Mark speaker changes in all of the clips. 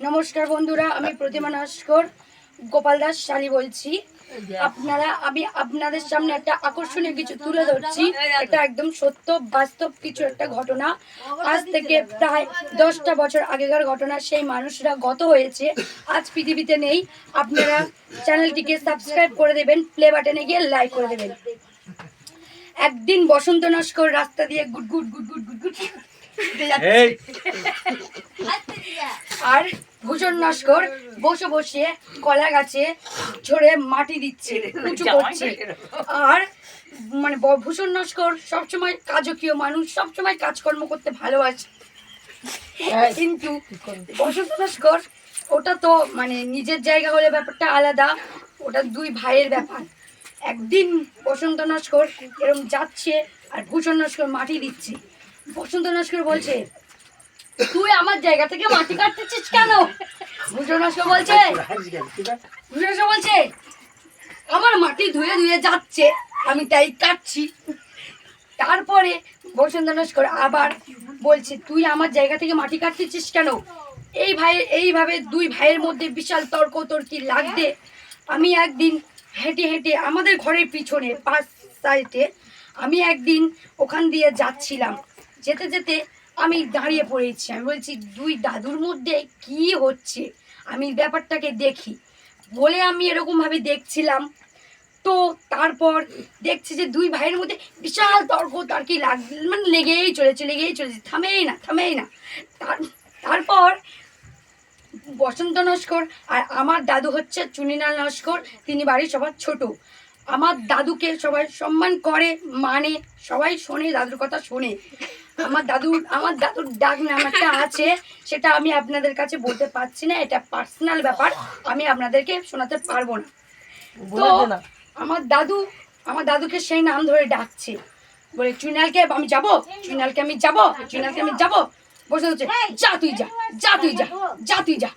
Speaker 1: নমস্কার বন্ধুরা আমি প্রতিমা নস্কর গোপাল দাস শালি বলছি আপনারা আমি আপনাদের সামনে একটা আকর্ষণীয় কিছু তুলে ধরছি এটা একদম সত্য বাস্তব কিছু একটা ঘটনা আজ থেকে প্রায় দশটা বছর আগেকার ঘটনা সেই মানুষরা গত হয়েছে আজ পৃথিবীতে নেই আপনারা চ্যানেলটিকে সাবস্ক্রাইব করে দেবেন প্লে বাটনে গিয়ে লাইক করে দেবেন একদিন বসন্ত নস্কর রাস্তা দিয়ে গুড গুড গুড গুড গুড গুড আর ভূষণ নস্কর বসে বসে কলা গাছে ঝরে মাটি দিচ্ছে উঁচু করছে। আর মানে ভূষণ নস্কর সবসময় কাজকীয় মানুষ সবসময় কাজকর্ম করতে ভালোবাসে। কিন্তু বসন্ত নস্কর ওটা তো মানে নিজের জায়গা হলে ব্যাপারটা আলাদা ওটা দুই ভাইয়ের ব্যাপার। একদিন বসন্ত নস্কর এরকম যাচ্ছে আর ভূষণ নস্কর মাটি দিচ্ছে। বসন্ত নস্কর বলছে তুই আমার জায়গা থেকে মাটি কাটতেছিস কেন? নস্কর বলছে? নস্কর বলছে? আমার মাটি ধুয়ে ধুয়ে যাচ্ছে, আমি তাই কাটছি। তারপরে বসন্ত নস্কর আবার বলছে, তুই আমার জায়গা থেকে মাটি কাটতেছিস কেন? এই ভাই এইভাবে দুই ভাইয়ের মধ্যে বিশাল তর্ক তর্কি লাগতে আমি একদিন হেঁটে হেঁটে আমাদের ঘরের পিছনে, পাশ সাইডে, আমি একদিন ওখান দিয়ে যাচ্ছিলাম। যেতে যেতে আমি দাঁড়িয়ে পড়েছি। আমি বলছি, দুই দাদুর মধ্যে কি হচ্ছে? আমি ব্যাপারটাকে দেখি। বলে আমি এরকমভাবে দেখছিলাম। তো তারপর দেখছি যে দুই ভাইয়ের মধ্যে বিশাল তর্ক তর্কি লাগ মানে লেগেই চলেছে লেগেই চলেছে। থামেই না থামেই না। তার, তারপর বসন্ত নস্কর আর আমার দাদু হচ্ছে চুনিলাল নস্কর, তিনি বাড়ির সবার ছোট। আমার দাদুকে সবাই সম্মান করে মানে সবাই শোনে দাদুর কথা শোনে। আমার দাদু আমার দাদুর ডাক নাম একটা আছে সেটা আমি আপনাদের কাছে বলতে পারছি না এটা পার্সোনাল ব্যাপার আমি আপনাদেরকে শোনাতে পারব না। তো আমার দাদু আমার দাদুকে সেই নাম ধরে ডাকছে। বলে চুনালকে আমি যাব? চুনালকে আমি যাব? চুনালকে আমি যাব? বসে হচ্ছে যা তুই যা যা তুই যা যা তুই যা।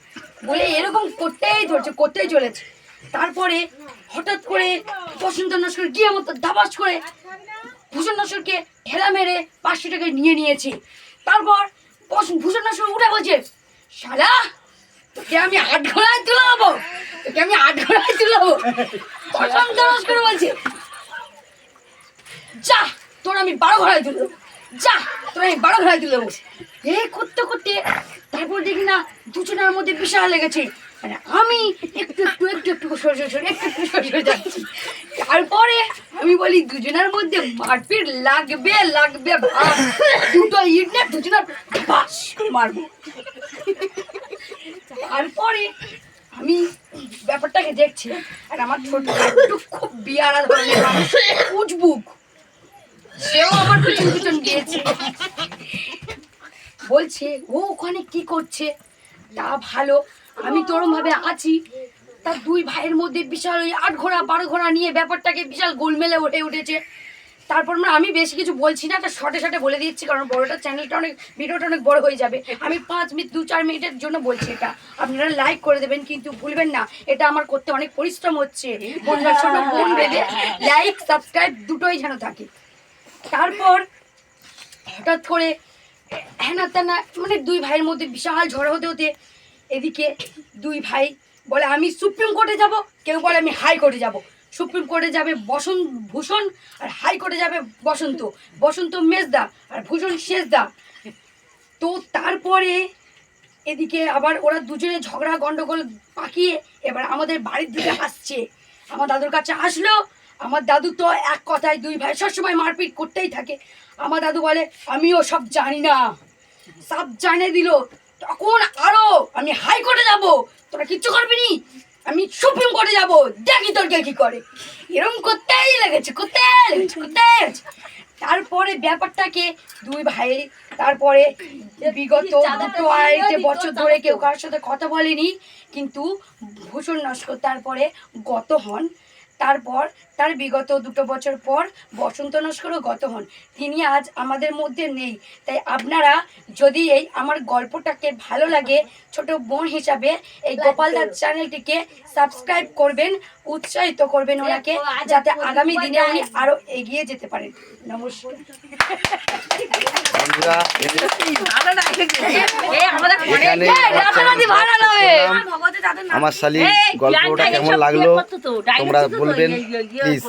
Speaker 1: বলে এরকম করতেই ধরছে করতেই চলেছে। তারপরে হঠাৎ করে বসন্ত নস্কর গিয়ে মতো দাবাস করে ভূষণ নস্করকে ঠেলা মেরে পাঁচশো টাকা নিয়ে নিয়েছে। তারপর ভূষণ নস্কর উঠে বলছে, শালা, তোকে আমি আট ঘোড়ায় তুলাবো, তোকে আমি আট ঘোড়ায় তুলাবো। বসন্ত নস্কর বলছে, যা, তোর আমি বারো ঘোড়ায় তুলে দেবো যা, তোর আমি বারো ঘোড়ায় তুলে দেবো এ করতে করতে তারপর দেখি না দুজনের মধ্যে বিশাল লেগেছে। আমি একটু একটু একটু একটু, সরে সরে একটু একটু, সরে যাচ্ছি। তারপরে আমি বলি, দুজনের মধ্যে মারপিট লাগবে লাগবে। দুটো ইট না দুজনের বাস মারবো। তারপরে আমি ব্যাপারটাকে দেখছি আর আমার ছোট খুব বিয়ারা ধরনের উজবুক। সেও আমার পিছন পিছন গিয়েছে। বলছে, ও ওখানে কি করছে? তা ভালো। আমি তো ওরম ভাবে আছি। তার দুই ভাইয়ের মধ্যে বিশাল ওই আট ঘোড়া, বারো ঘোড়া নিয়ে ব্যাপারটাকে বিশাল গোলমেলে উঠে উঠেছে। তারপর মানে আমি বেশি কিছু বলছি না একটা শর্টে শর্টে বলে দিচ্ছি, কারণ বড়টা চ্যানেলটা অনেক, ভিডিওটা অনেক বড় হয়ে যাবে। আমি পাঁচ মিনিট, দু চার মিনিটের জন্য বলছি এটা। আপনারা লাইক করে দেবেন, কিন্তু ভুলবেন না। এটা আমার করতে অনেক পরিশ্রম হচ্ছে। বোনরা ছোট বোন বেঁধে লাইক সাবস্ক্রাইব দুটোই যেন থাকে। তারপর হঠাৎ করে, হ্যানা ত্যানা মানে দুই ভাইয়ের মধ্যে বিশাল ঝড় হতে হতে এদিকে দুই ভাই বলে, আমি সুপ্রিম কোর্টে যাব। কেউ বলে, আমি হাই কোর্টে যাব। সুপ্রিম কোর্টে যাবে বসন্ত, ভূষণ আর হাই কোর্টে যাবে বসন্ত। বসন্ত মেজদা আর ভূষণ শেষদা তো তারপরে এদিকে আবার ওরা দুজনে ঝগড়া, গন্ডগোল পাকিয়ে এবার আমাদের বাড়ির দিকে আসছে। আমার দাদুর কাছে আসলো। আমার দাদু তো এক কথায় দুই ভাই সবসময় মারপিট করতেই থাকে। আমার দাদু বলে, আমিও সব জানি না। সব জানিয়ে দিল। তখন আরও আমি হাইকোর্টে যাব। তোরা কিচ্ছু করবি নি? আমি সুপ্রিম কোর্টে যাব। দেখি তোর কে কি করে। এরকম করতেই লেগেছে করতেই লেগেছে করতেই লেগেছে। তারপরে ব্যাপারটাকে দুই ভাই তারপরে বিগত দুটো আড়াইটে বছর ধরে কেউ কারোর সাথে কথা বলেনি কিন্তু ভূষণ নস্কর তারপরে গত হন তারপর তার বিগত দুটো বছর পর বসন্ত নস্করও গত হন। তিনি আজ আমাদের মধ্যে নেই। তাই আপনারা যদি এই আমার গল্পটাকে ভালো লাগে ছোট বোন হিসাবে এই গোপাল দাস চ্যানেলটিকে সাবস্ক্রাইব করবেন উৎসাহিত করবেন ওনাকে যাতে আগামী দিনে উনি আরও এগিয়ে যেতে পারেন। নমস্কার।
Speaker 2: আমার শালি গল্পটা কেমন লাগল? তোমরা বলবেন প্লিজ